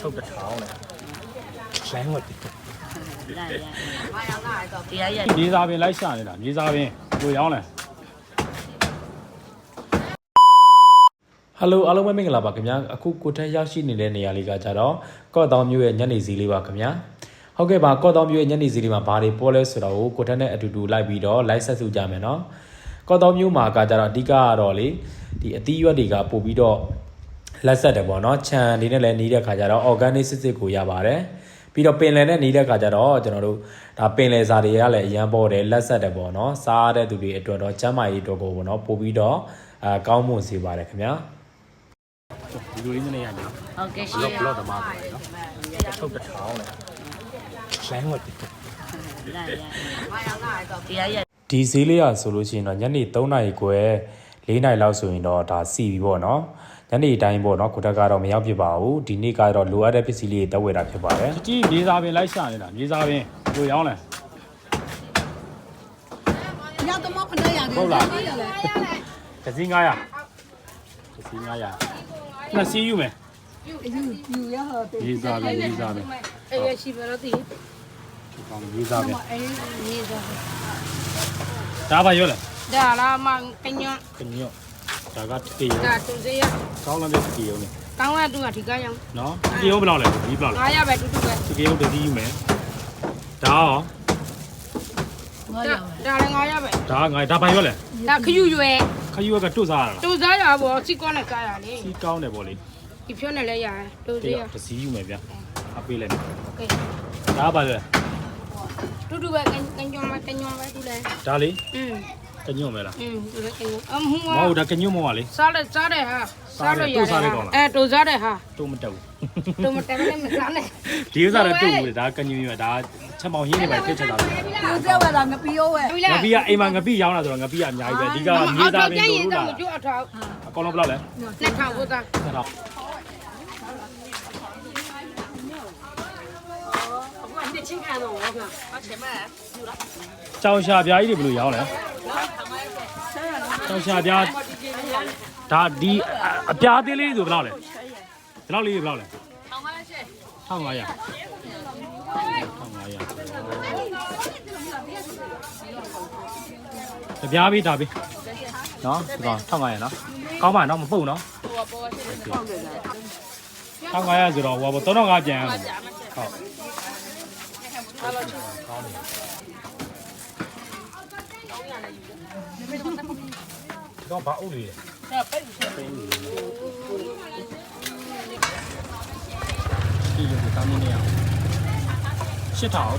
ထုတ်တစ်ထောင်နဲ့လိုင်းဝတ်တိလာရတရားရမြေစာပင်လိုက်ရှာနေတာမြေစာပင်ကိုရောင်းလဲဟယ်လိုအားလုံးပဲမင်္ဂလာပါခင်ဗျာအခုကိုထက်ရောက်ရှိနေတဲ့နေရာလေးကကြတော့ကော့တောင်မြို့ရဲ့ညနေစီလေးပါခင်ဗျာဟုတ်ကဲ့ပါကော့တောင်မြို့ရဲ့ညနေစီလေးမှာဘာတွေပေါ်လဲဆိုတော့ကိုထက်နဲ့အတူတူလိုက်ပြီးတော့ live ဆက်စုကြမယ်နော်ကော့တောင်မြို့မှာကကြတော့အဓိကကတော့လေဒီအသီးရွက်တွေကပို့ပြီးတော့ လက်ဆက်တယ်ပေါ့နော်ခြံလေးနဲ့လည်းနေတဲ့ခါကျတော့ organic စစ်စစ်ကိုရပါတယ်ပြီးတော့ပင်လယ်နဲ့နေတဲ့ခါကျတော့ကျွန်တော်တို့ဒါပင်လယ်စာတွေကလည်းအရန်ပေါ်တယ်လက်ဆက်တယ်ပေါ့နော်စားတဲ့သူတွေအတွက်တော့ကျန်းမာရေးအတွက်ကိုပေါ့နော်ပို့ပြီးတော့အာကောင်းမွန်စေပါတယ်ခင်ဗျာဒီလိုလေးနည်းနည်းရတယ်ဟုတ်ကဲ့ဘရှိလော့ရဘလော့သမားဆိုရယ်နော်ထုတ်တစ်ထောင်နဲ့လိုင်းဝတ်တိလာရတရားရဒီဈေးလေးရဆိုလို့ရှိရင်တော့ညနေ3နာရီခွဲ4နာရီလောက်ဆိုရင်တော့ဒါစီပြီပေါ့နော် ညနေတိုင်းပေါ့နော်ကိုတက်ကတော့မရောက်ဖြစ်ပါဘူးဒီနေ့ကတော့လိုအပ်တဲ့ပစ္စည်းလေးတွေတက်ဝယ်တာဖြစ်ပါတယ်ကြည့်မြေစာပင်လိုက်ရှာနေတာမြေစာပင်ကိုရောင်းလဲညတော့မခဏရတယ်ဟုတ်လားကစီ900ကစီ900နှစ်စီးယူမယ်ယူယူရဟောတေးမြေစာပင်မြေစာပင်အေးရှိပါတော့ဒီကောင်မြေစာပင်အေးမြေစာပင်ဒါပါရောလဲဒါလာမကညောကညော ဒါကတစ်ရုံဒါတူစေးရကောင်းလာတဲ့တစ်ရုံနဲ့ကောင်းရတူကဒီကရောင်နော်တစ်ရုံဘယ်လောက်လဲဒီဘယ်လောက်လဲ900ပဲတူတူပဲတစ်ရုံတစ်စီးယူမယ်ဒါရောဒါဒါလည်း900ပဲဒါငါဒါပိုင်ရောလဲဒါခယူရွယ်ခယူရွယ်ကတွတ်စားရလားတွတ်စားရပါဘောစီကောင်းနဲ့စားရလေစီကောင်းတယ်ဗောလေဒီဖြုတ်နဲ့လည်းရရတူစေးရတစ်စီးယူမယ်ဗျအပေးလိုက်โอเคဒါပါလေတူတူပဲကင်ကင်ကြောင်မကင်ကြောင်ပဲတူလဲဒါလေอืม ကညော့မယ်လား 嗯，都来跟娘，嗯， မ 哼 ဟုတ် 啊， ဒါကညော့မဟုတ်ပါလေ 啥的啥的哈，啥的也哎，都啥的哈， တိုးမတက်ဘူး 都没得没啥的， ဒီဥစားလည်းတိုးဘူးလေဒါကညော့ရဒါချက်ပေါင်ဟင်းနေပဲဖြစ်ချက်တာလေ 有这味道，我必有哎。对 င 了 ပီ。းကအိမ်မှာငပီးရောင်းလာဆိုတော့ငပီးကအများကြီးပဲအဓိကမြေသားပင်တို့လို့လာ 就二套， အကောင်လုံးဘယ်လောက်လဲ 那套不的。 ဆက်တော့ကြောင်ရှာပြားကြီးတွေဘယ်လိုရောင်းလဲ ကြောင်ရှာပြားဒါဒီအပြားသေးလေးဆိုဘယ်လောက်လဲဒီလောက်လေးဘယ်လောက်လဲ1500 1500တပြားပေးတာပေးနော်ဒီကောင်1500နော်ကောင်းပါနော်မပုတ်နော်1500ဆိုတော့ဟိုဘော3500ပြန်ရမယ်ဟုတ် တော့ဘာအုပ်လေးလဲဒီလိုတောင်းနေရအောင်ရှစ်ထောင်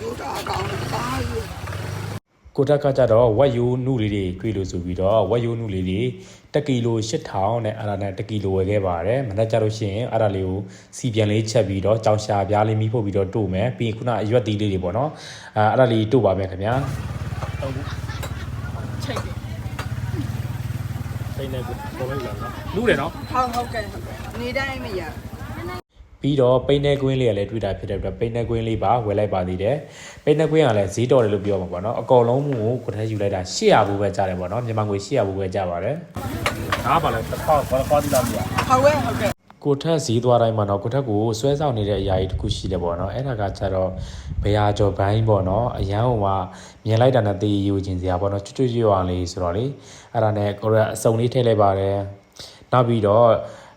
ကိုတက် ကိုထက်ကကြတော့ဝက်ယိုးနုလေးတွေတွေ့လို့ဆိုပြီးတော့ဝက်ယိုးနုလေးတွေ1ကီလို8000နဲ့အဲ့ဒါနဲ့1ကီလိုဝယ်ခဲ့ပါတယ်မနေ့ကျလို့ရှိရင်အဲ့ဒါလေးကိုစီပြန်လေးချက်ပြီးတော့ကြောင်ရှာပြားလေးမီးဖို့ပြီးတော့တို့မယ်ပြီးရင်ခုနအရွက်သေးလေးတွေပေါ့နော်အဲ့အဲ့ဒါလေးတို့ပါမယ်ခင်ဗျာချိတ်တယ်စိတ်နေကိုလိုလိုက်လာနော်နုတယ်နော်ဟုတ်ဟုတ်ကဲ့ဟုတ်ကဲ့နေတိုင်းမရဘူး ပြီးတော့ပိန်နေကွင်းလေးကလည်းတွေ့တာဖြစ်တဲ့အတွက်ပိန်နေကွင်းလေးပါဝယ်လိုက်ပါသေးတယ်ပိန်နေကွင်းကလည်းဈေးတော်တယ်လို့ပြောမှာပေါ့နော်အကော်လုံးကိုကိုထက်ယူလိုက်တာ800ဘူးပဲကြားတယ်ပေါ့နော်မြန်မာငွေ800ဘူးပဲကြားပါတယ်ဒါကပါလဲတစ်ခေါက်ဘာလို့ပါသေးလားဟုတ်ကဲ့ဟုတ်ကဲ့ကိုထက်ဈေးသွားတိုင်းမှာတော့ကိုထက်ကိုဆွဲဆောင်နေတဲ့အရာကြီးတစ်ခုရှိတယ်ပေါ့နော်အဲ့ဒါကကျတော့ဘရာကျော်ဘိုင်းပေါ့နော်အရန်ဟိုမှာမြင်လိုက်တာနဲ့တေးယူခြင်းစရာပေါ့နော်ချွတ်ချွတ်ရွာလေးဆိုတော့လေအဲ့ဒါနဲ့ကိုရအစုံလေးထည့်လိုက်ပါတယ်နောက်ပြီးတော့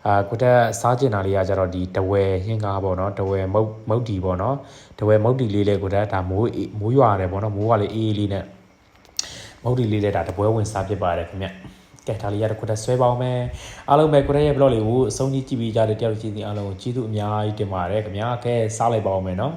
အာကိုထက်စားကျင်တာလေးကကြတော့ဒီတဝဲဟင်းကားပေါ့နော်တဝဲမုတ်မုတ်တီပေါ့နော်တဝဲမုတ်တီလေးလေးကိုထက်ဒါမိုးအေးမိုးရွာတယ်ပေါ့နော်မိုးကလေးအေးအေးလေးနဲ့မုတ်တီလေးလေးဒါတပွဲဝင်စားဖြစ်ပါတယ်ခင်ဗျကဲဒါလေးရတော့ကိုတက်ဆွဲပါအောင်မယ်အားလုံးပဲကိုတက်ရဲ့ blog လေးကိုအဆုံးကြီးကြည့်ပြီးကြတဲ့တယောက်ချင်းစီအားလုံးကိုကျေးဇူးအများကြီးတင်ပါတယ်ခင်ဗျာကဲစားလိုက်ပါအောင်မယ်နော်